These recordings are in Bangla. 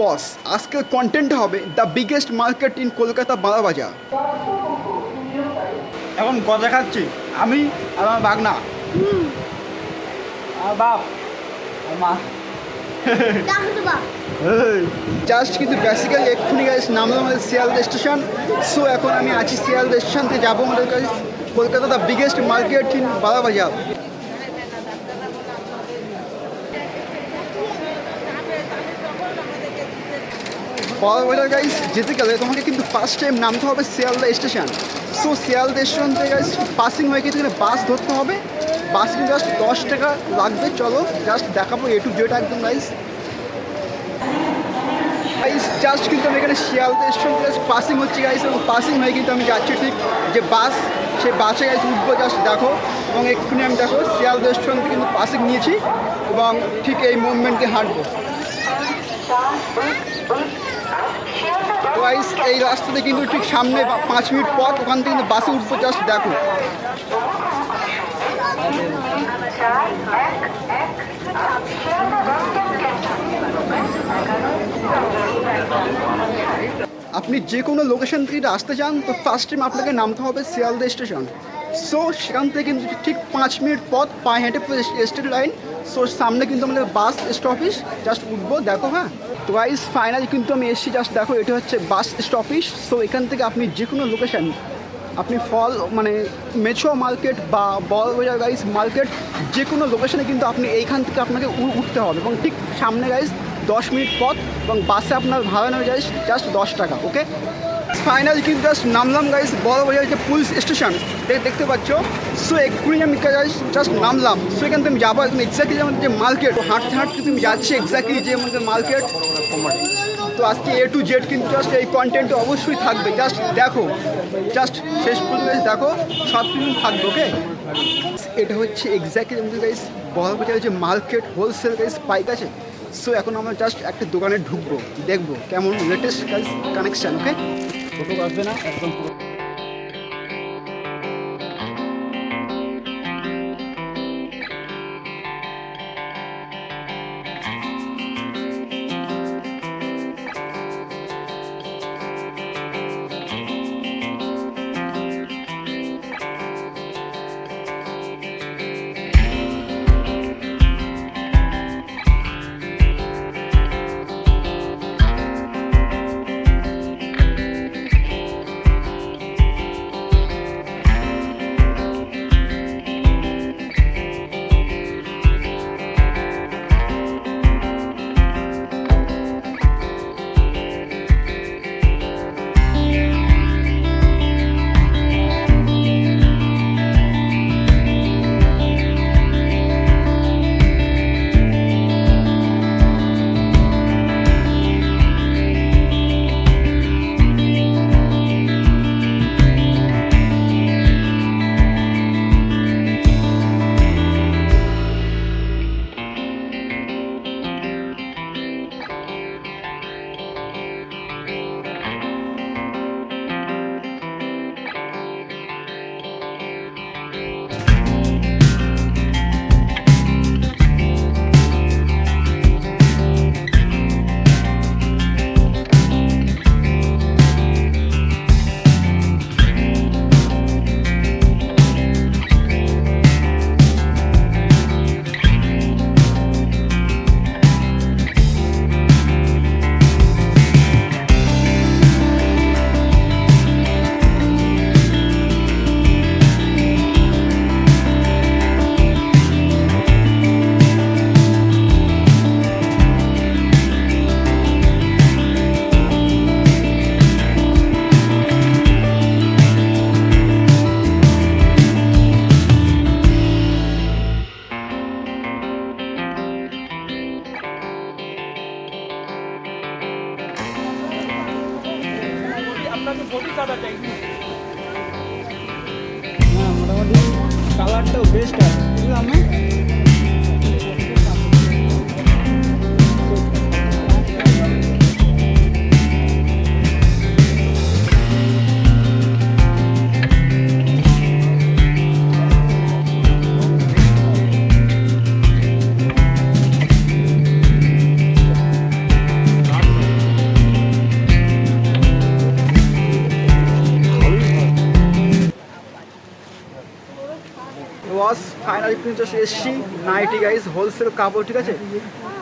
বস আজকের কন্টেন্ট হবে the biggest market in Kolkata bazaar. এখন গজা খাচ্ছি, আমি আর আমার বাগনা। বাপ মা। জাস্ট কিন্তু বেসিক্যালি এক্ষুনি গাইস নামলাম আমাদের শিয়ালদা স্টেশন সো এখন আমি আছি শিয়ালদা স্টেশন থেকে যাব আমাদের কাছে। Kolkata the biggest market in bazaar. বাজার গাইস যেতে গেলে তোমাকে কিন্তু ফার্স্ট টাইম নামতে হবে Sealdah station so Sealdah station থেকে গাইস পাসিং হয়ে কিন্তু বাস ধরতে হবে। বাস কিন্তু জাস্ট দশ টাকা লাগবে, চলো জাস্ট দেখাবো এ টু জেড একদম গাইস গাইস জাস্ট কিন্তু আমি এখানে শিয়ালদা স্টেশন জাস্ট পাসিং হচ্ছে গাইস এবং পাসিং হয়ে কিন্তু আমি যাচ্ছি ঠিক যে বাস সেই বাসে গাইস উঠবো জাস্ট দেখো। এবং এক্ষুনি আমি দেখো শিয়ালদা স্টেশন থেকে কিন্তু পাসিং নিয়েছি এবং ঠিক এই মুভমেন্টে হাঁটবো। গাইস এই রাস্তাতে কিন্তু ঠিক সামনে পাঁচ মিনিট পর ওখান থেকে কিন্তু বাসে উঠবো জাস্ট দেখো। আপনি যে কোনো লোকেশন থেকে আসতে চান, তো ফার্স্ট টাইম আপনাকে নামতে হবে শিয়ালদা স্টেশন সো সেখান থেকে কিন্তু ঠিক পাঁচ মিনিট পথ পায়ে হেঁটে স্টেট লাইন সো সামনে কিন্তু আমাদের বাস স্টপেজ জাস্ট উঠবো, দেখো হ্যাঁ। তো গাইস ফাইনালি কিন্তু আমি এসেছি জাস্ট দেখো, এটা হচ্ছে বাস স্টপেজ সো এখান থেকে আপনি যে কোনো লোকেশান আপনি ফল মানে মেছো মার্কেট বা বল বাজার গাইস মার্কেট যে কোনো লোকেশানে কিন্তু আপনি এইখান থেকে আপনাকে উঠতে হবে। এবং ঠিক সামনে গাইস দশ মিনিট পথ, এবং বাসে আপনার ভাড়া নেবে যায় জাস্ট দশ টাকা ওকে ফাইনালি কিন্তু জাস্ট নামলাম গাইস বড় বড়বাজার যে পুলিশ স্টেশন। দেখতে পাচ্ছ? সো এক্ষুনি আমি জাস্ট নামলাম। সো এখান আমি যাব একদম এক্স্যাক্টলি আমাদের যে মার্কেট। হাঁটতে হাঁটতে তুমি যাচ্ছি এক্স্যাক্টলি যে আমাদের মার্কেট। তো আজকে এ টু জেড কিন্তু জাস্ট এই কন্টেন্ট অবশ্যই থাকবে। জাস্ট দেখো। জাস্ট শেষ পর্যন্ত দেখো। সব কিছু থাকবে ওকে এটা হচ্ছে এক্স্যাক্টলি আমাদের গাইস বড়বাজার যে মার্কেট হোলসেল গাইস পাইক আছে। সো এখন আমরা জাস্ট একটা দোকানে ঢুকবো। দেখব কেমন লেটেস্ট কানেকশন ওকে ফটো আসবে না একদম পুরো হ্যাঁ মোটামুটি কালারটাও বেস্ট আছে বুঝলাম না? কিন্তু চলে এসেছি নাইটি গাইজ হোলসেল কাপড়, ঠিক আছে?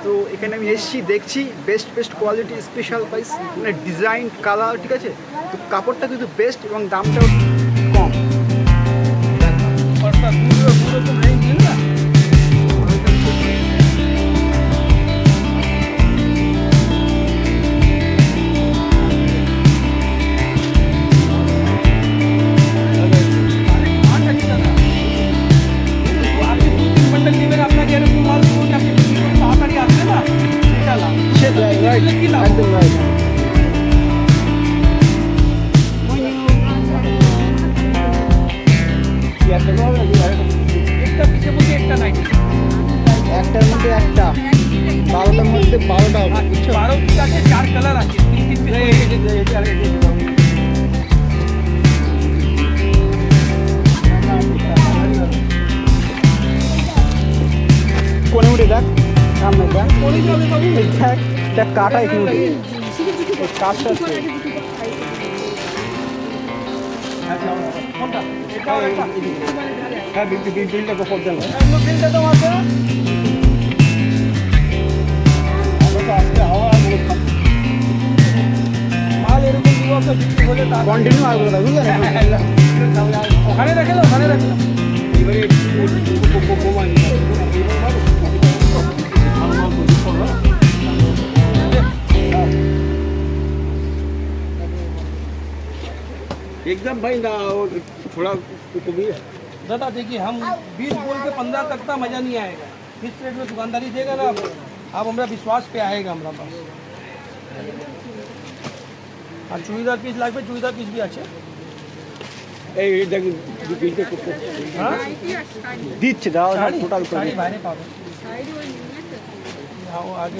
তো এখানে আমি এসেছি, দেখছি best best quality special price মানে ডিজাইন কালার ঠিক আছে? তো কাপড়টা কিন্তু বেস্ট এবং দামটাও কম। একটার মধ্যে একটা বারোটার মধ্যে বারোটা হবে বুঝছ চার কালার আছে কোনে উঠে দেখ সামনে দেখ দেখ দেখ কাটা এখানে উঠে কাজটা হ্যাঁ বিল বিল বিলটা গোপর দেন বিলটা তো আছে মাল এরকম দিবসে বিক্রি হলে ওখানে রেখে ওখানে রেখে এবারে एकदम भाई ना वो थोड़ा कमी है दादा देखिए हम बीस बोल के पंद्रह तक का मजा नहीं आएगा किस रेट में दुकानदारी देगा ना आप आप हमारा विश्वास पे आएगा हमारा पास আর চুড়িদার পিস লাগবে চুড়িদার পিস भी আছে এই দেখ বিলটা হ্যাঁ দিচ্ছে দাও শাড়ি টোটাল করে শাড়ি বাইরে পাবে हाँ वो आगे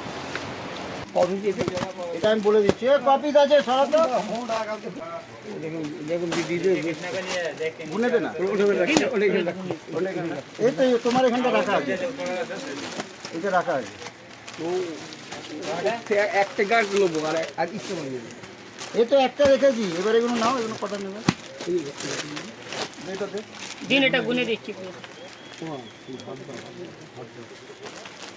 এটা আমি বলে দিচ্ছি। এ কপিস আছে সরাতো দেখুন দেখুন না। এই তো তোমার এখানটা রাখা আছে। এটা রাখা আছে। একটা গাছ নেব আর আর ইচ্ছে মনে এই তো একটা রেখেছি। এবার এগুলো নাও এগুলো কটা নেবে? দিন এটা গুনে দিচ্ছি।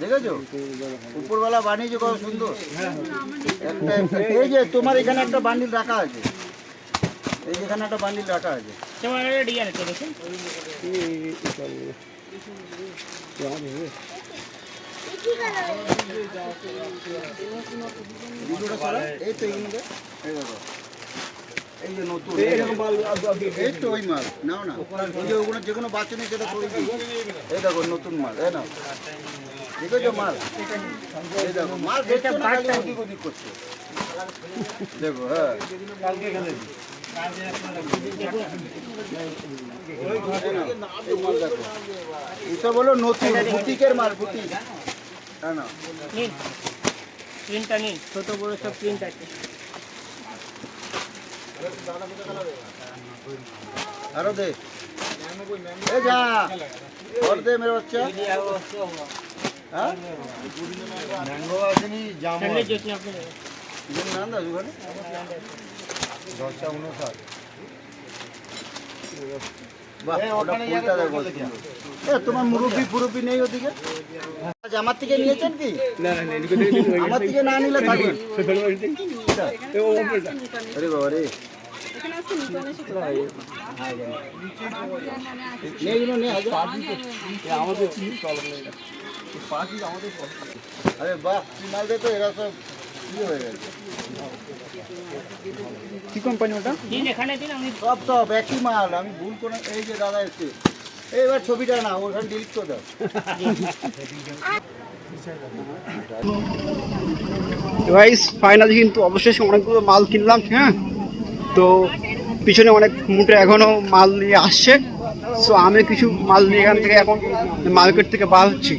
দেখেছ? উপরবেলা বানিয়েছে কত সুন্দর। একটা একটা- এই যে তোমার এখানে একটা বান্ডিল রাখা আছে। এই যে এখানে একটা বান্ডিল রাখা আছে। তোমার ডিজাইন আছে দেখুন এই তো এই দেখো। এই যে নতুন। এই তো ওই মাল। নাও না। ওই যে ওগুলো যে কোনো বাচ্চা নেই সেটা করে। এই দেখো নতুন মাল। এই দেখো তো মাল। মাল দেখো মাল ওদিক ওদিক করছে? দেখো হ্যাঁ। কালকে গেলে হলো নতুন বুটিকের মাল বুটিক। না না? নিন। প্রিন্টটা নিন ছোট বড় আরও দে। মেরে বাচ্চা। ম্যাঙ্গো আসেনি জাম নাম ওখানে দশটা উনষাট। এ তোমার মুরব্বি ফুরব্বি নেই ওদিকে? আজ আমার থেকে নিয়েছেন কি? আমার থেকে না নিলে থাকবে। আরে বাবা রে। নে আরে বাহ কি মাল দেখো এরা সব কি হয়ে গেছে। কি কোম্পানি ওটা? দিন এখানে সব সব একই মাল আমি ভুল করে এই যে দাদা এসছে। এবার ছবিটা না ওখানে ডিলিট করে দাও। গাইস ফাইনালি কিন্তু অবশেষে অনেকগুলো মাল কিনলাম হ্যাঁ? তো পিছনে অনেক মুটে এখনও মাল নিয়ে আসছে। সো আমি কিছু মাল নিয়ে এখান থেকে এখন মার্কেট থেকে বার হচ্ছি।